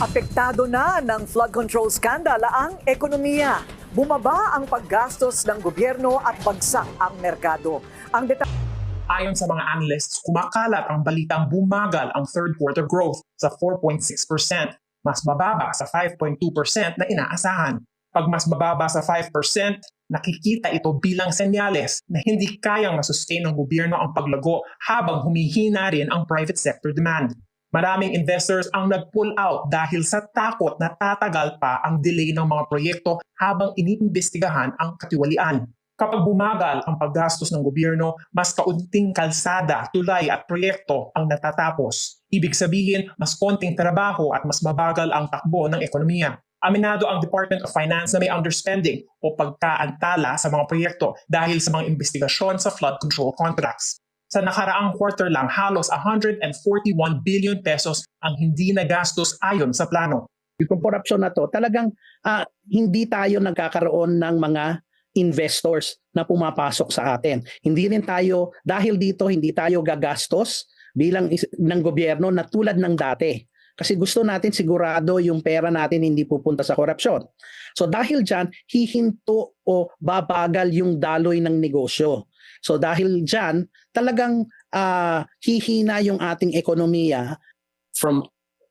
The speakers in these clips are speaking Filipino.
Apektado na ng flood control scandal ang ekonomiya. Bumaba ang paggastos ng gobyerno at bagsak ang merkado. Ang detalye Ayon sa mga analysts, kumakalat ang balitang bumagal ang third quarter growth sa 4.6%, mas mababa sa 5.2% na inaasahan. Pag mas mababa sa 5%, nakikita ito bilang senyales na hindi kayang masustain ng gobyerno ang paglago habang humihina rin ang private sector demand. Maraming investors ang nag-pull out dahil sa takot na tatagal pa ang delay ng mga proyekto habang iniimbestigahan ang katiwalian. Kapag bumagal ang paggastos ng gobyerno, mas kaunting kalsada, tulay at proyekto ang natatapos. Ibig sabihin, mas konting trabaho at mas mabagal ang takbo ng ekonomiya. Aminado ang Department of Finance na may underspending o pagkaantala sa mga proyekto dahil sa mga investigasyon sa flood control contracts. Sa nakaraang quarter lang, halos 141 billion pesos ang hindi nagastos ayon sa plano. Itong korupsyon na to, talagang ah, hindi tayo nagkakaroon ng mga investors na pumapasok sa atin. Hindi rin tayo, dahil dito hindi tayo gagastos bilang is- ng gobyerno na tulad ng dati. Kasi gusto natin sigurado yung pera natin hindi pupunta sa korupsyon. So dahil dyan, hihinto o babagal yung daloy ng negosyo. So dahil dyan, talagang ah, hihina yung ating ekonomiya from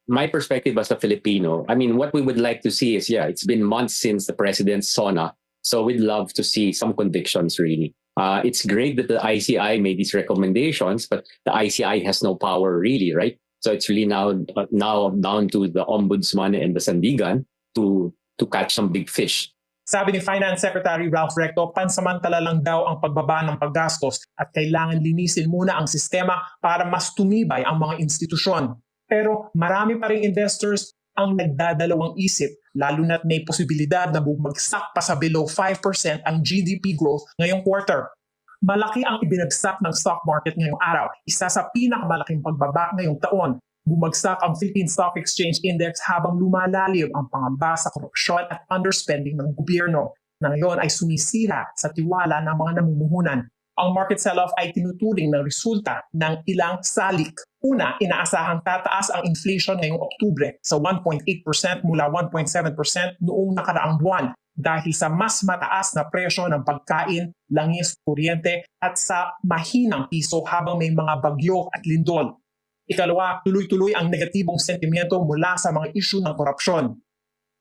my perspective as a Filipino, I mean, what we would like to see is, yeah, it's been months since the president's SONA, so we'd love to see some convictions really. Uh, it's great that the ICI made these recommendations, but the ICI has no power really, right? So it's really now uh, now down to the ombudsman and the Sandigan to to catch some big fish. Sabi ni Finance Secretary Ralph Recto, pansamantala lang daw ang pagbaba ng paggastos at kailangan linisin muna ang sistema para mas tumibay ang mga institusyon. Pero marami pa rin investors ang nagdadalawang isip lalo na't may posibilidad na bumagsak pa sa below 5% ang GDP growth ngayong quarter. Malaki ang ibinagsak ng stock market ngayong araw, isa sa pinakamalaking pagbaba ngayong taon. Bumagsak ang Philippine Stock Exchange Index habang lumalalim ang pangamba sa korupsyon at underspending ng gobyerno na ngayon ay sumisira sa tiwala ng mga namumuhunan. Ang market sell-off ay tinuturing ng resulta ng ilang salik. Una, inaasahang tataas ang inflation ngayong Oktubre sa 1.8% mula 1.7% noong nakaraang buwan dahil sa mas mataas na presyo ng pagkain, langis, kuryente at sa mahinang piso habang may mga bagyo at lindol. Ikalawa, tuloy-tuloy ang negatibong sentimiento mula sa mga isyu ng korupsyon.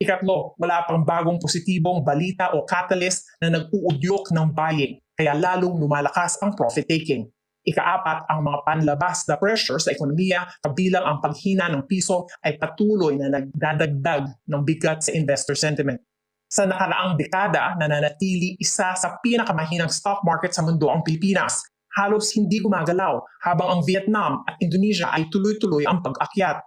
Ikatlo, wala pang bagong positibong balita o catalyst na nag-uudyok ng buying, kaya lalong lumalakas ang profit-taking. Ikaapat, ang mga panlabas na pressure sa ekonomiya kabilang ang paghina ng piso ay patuloy na nagdadagdag ng bigat sa investor sentiment. Sa nakaraang dekada, nananatili isa sa pinakamahinang stock market sa mundo ang Pilipinas. Halos hindi gumagalaw habang ang Vietnam at Indonesia ay tuloy-tuloy ang pag-akyat.